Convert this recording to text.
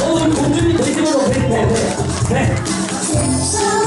어, 우리 공주님 되시면 돼, 돼, 돼. 네.